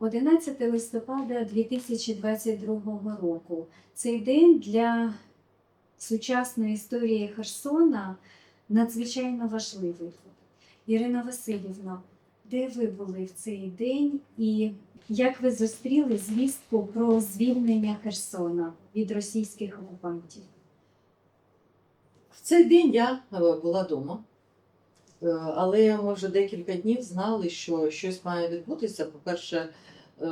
11 листопада 2022 року. Цей день для сучасної історії Херсона надзвичайно важливий. Ірина Васильівна, де ви були в цей день і як ви зустріли звістку про звільнення Херсона від російських окупантів? В цей день я була вдома, але ми вже декілька днів знали, що щось має відбутися. По-перше, е,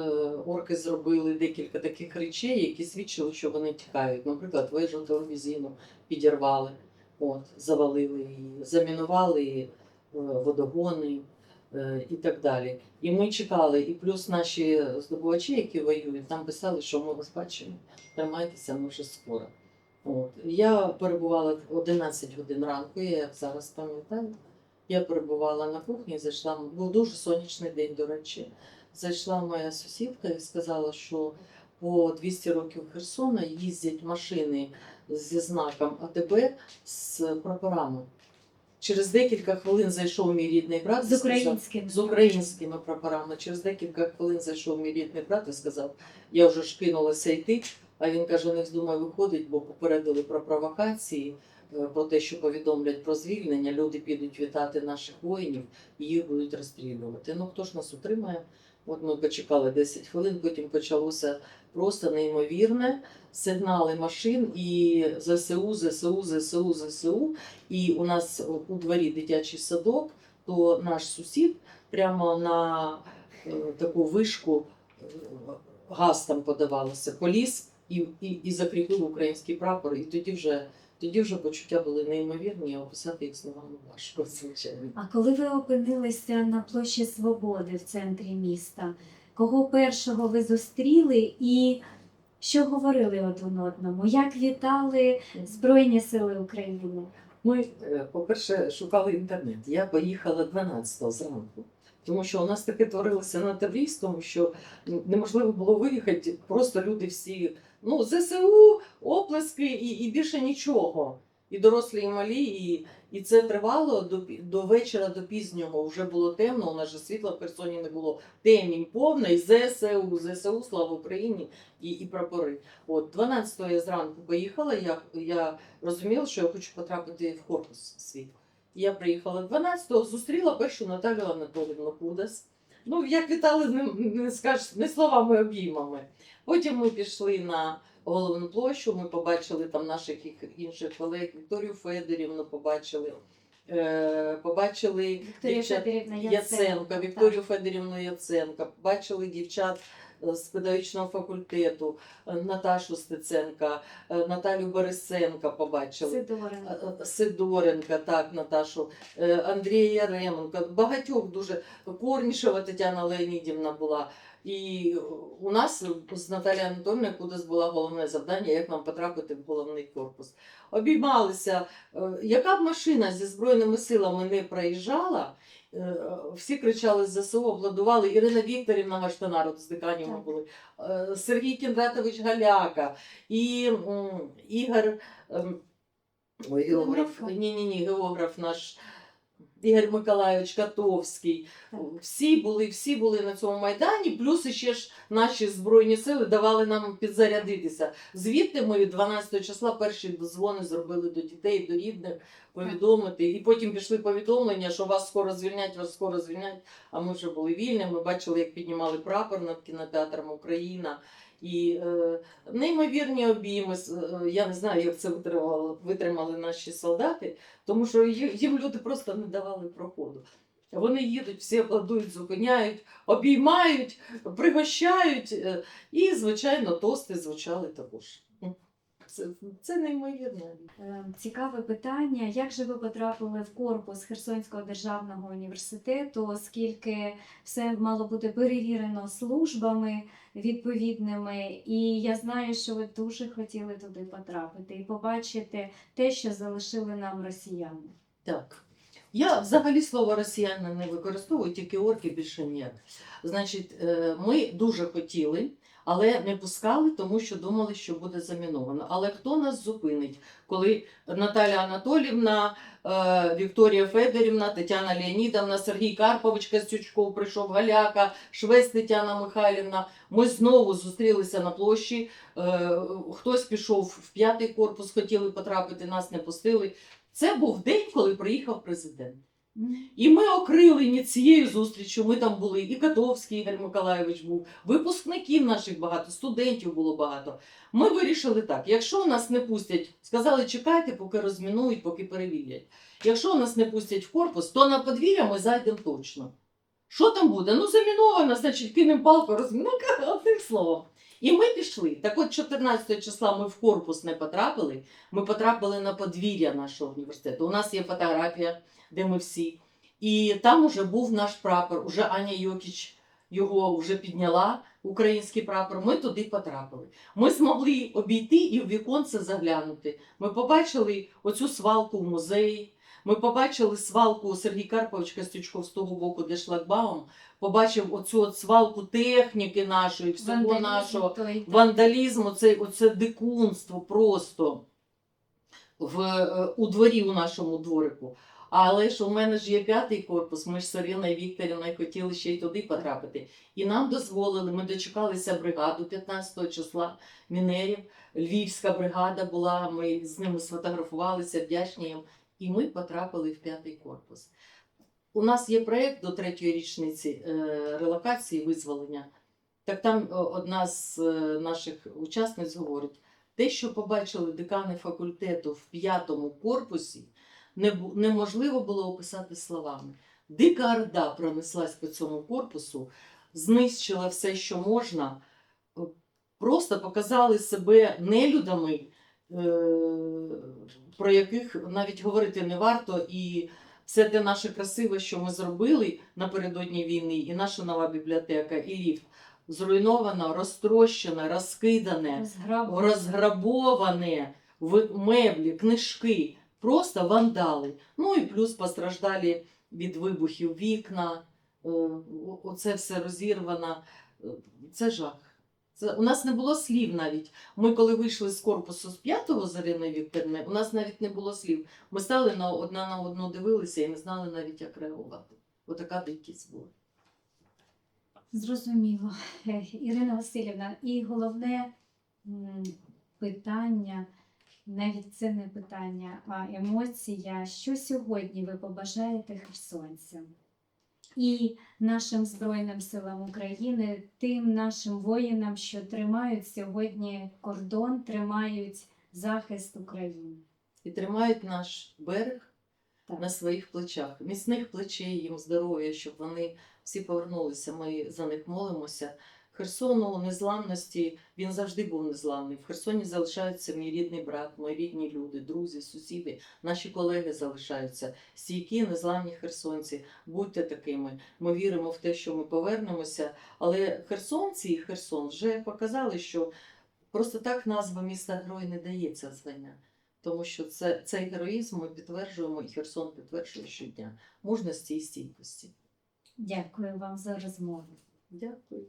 орки зробили декілька таких речей, які свідчили, що вони тікають. Наприклад, вежу телевізійну підірвали, от, завалили її, замінували е, водогони е, і так далі. І ми чекали. І плюс наші здобувачі, які воюють, нам писали, що ми вас бачимо, тримайтеся, ми вже скоро. От. Я перебувала 11 годин ранку, я зараз пам'ятаю. Я перебувала на кухні, зайшла, був дуже сонячний день, до речі. Зайшла моя сусідка і сказала, що по 200 років Херсона їздять машини зі знаком АТБ з прапорами. Через декілька хвилин зайшов мій рідний брат. З українськими з українськими прапорами. Через декілька хвилин зайшов мій рідний брат і сказав, я вже ж кинулася йти. А він каже, не вздумай виходить, бо попередили про провокації, про те, що повідомлять про звільнення. Люди підуть вітати наших воїнів і їх будуть розстрілювати. Ну хто ж нас утримає? От ми почекали 10 хвилин, потім почалося просто неймовірне сигнали машин і ЗСУ, ЗСУ, ЗСУ, ЗСУ. І у нас у дворі дитячий садок, то наш сусід прямо на е, таку вишку е, газ там подавалося, поліз і, і, і закріпив український прапор. І тоді вже, тоді вже почуття були неймовірні, а описати їх словами важко, звичайно. А коли ви опинилися на площі Свободи в центрі міста, кого першого ви зустріли і що говорили один одному? Як вітали Збройні Сили України? Ми, е, по-перше, шукали інтернет. Я поїхала 12-го зранку. Тому що у нас таке творилося на Таврійському, що неможливо було виїхати. Просто люди всі, ну, ЗСУ, оплески і, і більше нічого. І дорослі, і малі, і, і це тривало до, до вечора, до пізнього. Вже було темно, у нас же світла в Херсоні не було. Темінь повна, і ЗСУ, ЗСУ, слава Україні, і, і прапори. От 12-го я зранку поїхала, я, я розуміла, що я хочу потрапити в корпус свій. Я приїхала 12-го, зустріла першу Наталю Анатолівну Кудас. Ну, як вітали, не, не скажеш, не словами, обіймами. Потім ми пішли на головну площу, ми побачили там наших інших колег, Вікторію Федорівну побачили. Е, побачили дівчат- Федорівна Яценко, Вікторію Федорівну Яценко, бачили дівчат е, з педагогічного факультету, е, Наташу Стеценка, Наталю Борисенка побачили. Сидоренко. Сидоренка, так, Наташу, Андрія Яременко, багатьох дуже Корнішева Тетяна Леонідівна була. І у нас з Наталією Анатольовною кудись було головне завдання, як нам потрапити в головний корпус. Обіймалися. Е, Яка б машина зі Збройними силами не проїжджала, е, всі кричали з ЗСУ, обладували. Ірина Вікторівна Гаштанарод з деканів ми були, е, Сергій Кіндратович Галяка, і Ігор. ем, Ой, географ. Географ. Ні, ні, ні, географ наш Ігор Миколайович Катовський. Всі були, всі були на цьому майдані, плюс ще ж наші збройні сили давали нам підзарядитися. Звідти ми 12 числа перші дзвони зробили до дітей, до рідних, повідомити. І потім пішли повідомлення, що вас скоро звільнять, вас скоро звільнять. А ми вже були вільні. Ми бачили, як піднімали прапор над кінотеатром Україна. І е, неймовірні обійми. С- е, Я не знаю, як це витримали, витримали наші солдати, тому що їм люди просто не давали проходу. Вони їдуть, всі аплодують, зупиняють, обіймають, пригощають. е, І, звичайно, тости звучали також. Це, це неймовірно. Е, Цікаве питання. Як же ви потрапили в корпус Херсонського державного університету, оскільки все мало бути перевірено службами відповідними, і я знаю, що ви дуже хотіли туди потрапити і побачити те, що залишили нам росіяни. Так. Я взагалі слово росіяни не використовую, тільки орки більше ні. Значить, е, ми дуже хотіли, але не пускали, тому що думали, що буде заміновано. Але хто нас зупинить, коли Наталя Анатолівна, е, Вікторія Федорівна, Тетяна Леонідовна, Сергій Карпович Костючков прийшов, Галяка, Швець Тетяна Михайлівна. Ми знову зустрілися на площі. Е, Хтось пішов в п'ятий корпус, хотіли потрапити, нас не пустили. Це був день, коли приїхав президент. І ми окрилені цією зустрічю. Ми там були, і Котовський Ігор Миколайович був, випускників наших багато, студентів було багато. Ми вирішили так: якщо нас не пустять, сказали, чекайте, поки розмінують, поки перевірять. Якщо нас не пустять в корпус, то на подвір'я ми зайдемо точно. Що там буде? Ну, заміновано, значить, кинемо палку, розмінуємо, одним словом. І ми пішли. Так от 14 числа ми в корпус не потрапили. Ми потрапили на подвір'я нашого університету. У нас є фотографія, де ми всі. І там уже був наш прапор. Уже Аня Йокіч його вже підняла, український прапор. Ми туди потрапили. Ми змогли обійти і в віконце заглянути. Ми побачили оцю свалку в музеї. Ми побачили свалку Сергій Карпович Костючков з того боку, де шлагбаум. Побачив оцю от свалку техніки нашої, всього Вандалізм нашого той, так. вандалізм, оце, оце дикунство просто в, е, у дворі у нашому дворику. Але ж у мене ж є п'ятий корпус, ми ж з Оріною Вікторівною хотіли ще й туди потрапити. І нам дозволили, ми дочекалися бригаду 15 числа мінерів. Львівська бригада була, ми з ними сфотографувалися, вдячні їм. І ми потрапили в п'ятий корпус. У нас є проєкт до третьої річниці е, релокації, визволення. Так там одна з е, наших учасниць говорить: те, що побачили декани факультету в п'ятому корпусі, неможливо було описати словами. Дика орда пронеслась по цьому корпусу, знищила все, що можна, е, просто показали себе нелюдами, е, про яких навіть говорити не варто. І все те наше красиве, що ми зробили напередодні війни, і наша нова бібліотека, і ліфт, зруйновано, розтрощене, розкидане розграбоване в меблі, книжки, просто вандали. Ну і плюс постраждалі від вибухів вікна, е, оце все розірвано. Е, Це жах. Це, у нас не було слів навіть. Ми, коли вийшли з корпусу з п'ятого з Іриною у нас навіть не було слів. Ми стали на одна на одну дивилися і не знали навіть, як реагувати. Отака дикість була. Зрозуміло. Ірина Васильівна, і головне питання, навіть це не питання, а емоція. Що сьогодні ви побажаєте херсонцям і нашим Збройним силам України, тим нашим воїнам, що тримають сьогодні кордон, тримають захист України? І тримають наш берег Так. на своїх плечах. Міцних плечей їм здоров'я, щоб вони всі повернулися. Ми за них молимося. Херсону незламності він завжди був незламний. В Херсоні залишається мій рідний брат, мої рідні люди, друзі, сусіди, наші колеги залишаються. Стійкі, незламні херсонці. Будьте такими. Ми віримо в те, що ми повернемося. Але херсонці і Херсон вже показали, що просто так назва міста Герой не дається звання. Тому що це, цей героїзм ми підтверджуємо, і Херсон підтверджує щодня мужності і стійкості. Дякую вам за розмову. Дякую.